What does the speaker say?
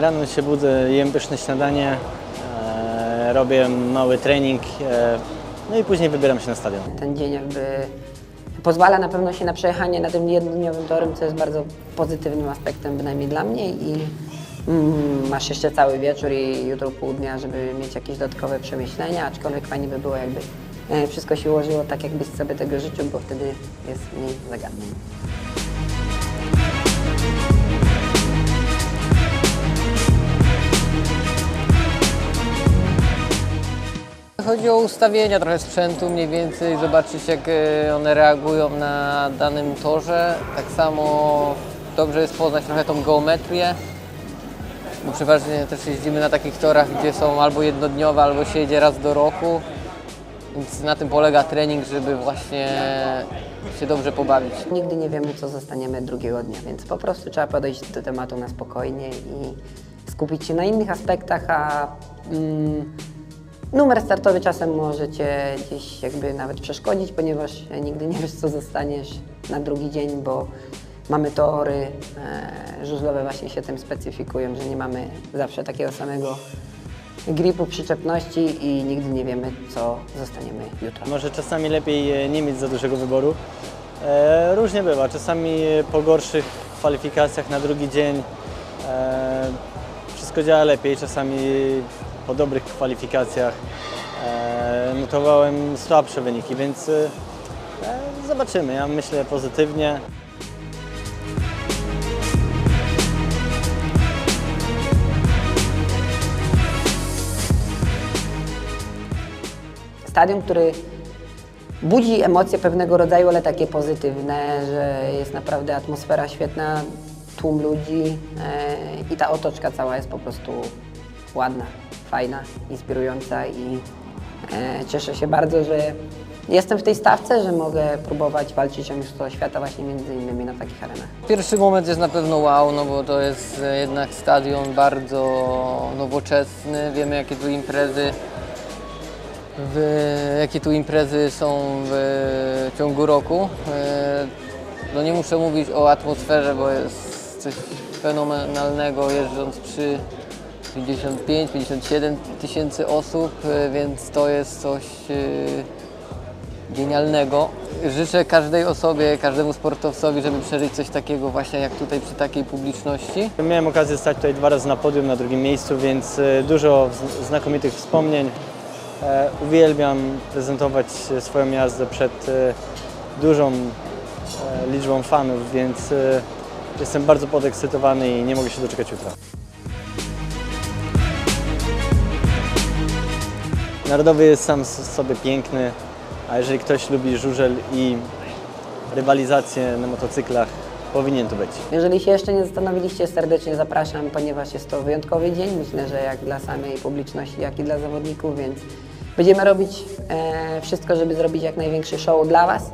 Rano się budzę, jem pyszne śniadanie, e, robię mały trening, e, no i później wybieram się na stadion. Ten dzień jakby pozwala na pewno się na przejechanie na tym jednodniowym torem, co jest bardzo pozytywnym aspektem bynajmniej dla mnie i mm, masz jeszcze cały wieczór i jutro pół dnia, żeby mieć jakieś dodatkowe przemyślenia, aczkolwiek fajnie by było jakby e, wszystko się ułożyło tak, jakbyś sobie tego życzył, bo wtedy jest mniej zagadnień. Chodzi o ustawienia trochę sprzętu, mniej więcej zobaczyć jak e, one reagują na danym torze. Tak samo dobrze jest poznać trochę tą geometrię, bo przeważnie też jeździmy na takich torach, gdzie są albo jednodniowe, albo się jedzie raz do roku. Więc na tym polega trening, żeby właśnie się dobrze pobawić. Nigdy nie wiemy, co zostaniemy drugiego dnia, więc po prostu trzeba podejść do tematu na spokojnie i skupić się na innych aspektach, a mm, numer startowy czasem może Cię gdzieś jakby nawet przeszkodzić, ponieważ nigdy nie wiesz, co zostaniesz na drugi dzień, bo mamy tory, e, żużlowe właśnie się tym specyfikują, że nie mamy zawsze takiego samego gripu, przyczepności i nigdy nie wiemy, co zostaniemy jutro. Może czasami lepiej e, nie mieć za dużego wyboru. E, różnie bywa, czasami po gorszych kwalifikacjach na drugi dzień e, wszystko działa lepiej, czasami po dobrych kwalifikacjach e, notowałem słabsze wyniki, więc e, zobaczymy. Ja myślę pozytywnie. stadion, który budzi emocje pewnego rodzaju, ale takie pozytywne, że jest naprawdę atmosfera świetna, tłum ludzi e, i ta otoczka cała jest po prostu ładna, fajna, inspirująca i e, cieszę się bardzo, że jestem w tej stawce, że mogę próbować walczyć o Mistrzostwo Świata właśnie między innymi na takich arenach. Pierwszy moment jest na pewno wow, no bo to jest e, jednak stadion bardzo nowoczesny. Wiemy jakie tu imprezy, w, jakie tu imprezy są w ciągu roku. E, No nie muszę mówić o atmosferze, bo jest coś fenomenalnego jeżdżąc przy 55-57 tysięcy osób, e, więc to jest coś e, genialnego. Życzę każdej osobie, każdemu sportowcowi, żeby przeżyć coś takiego właśnie jak tutaj przy takiej publiczności. Miałem okazję stać tutaj dwa razy na podium, na drugim miejscu, więc e, dużo znakomitych wspomnień. Uwielbiam prezentować swoją jazdę przed dużą liczbą fanów, więc jestem bardzo podekscytowany i nie mogę się doczekać jutra. Narodowy jest sam sobie piękny, a jeżeli ktoś lubi żużel i rywalizację na motocyklach, powinien tu być. Jeżeli się jeszcze nie zastanowiliście, serdecznie zapraszam, ponieważ jest to wyjątkowy dzień. Myślę, że jak dla samej publiczności, jak i dla zawodników, więc będziemy robić e, wszystko, żeby zrobić jak największy show dla Was.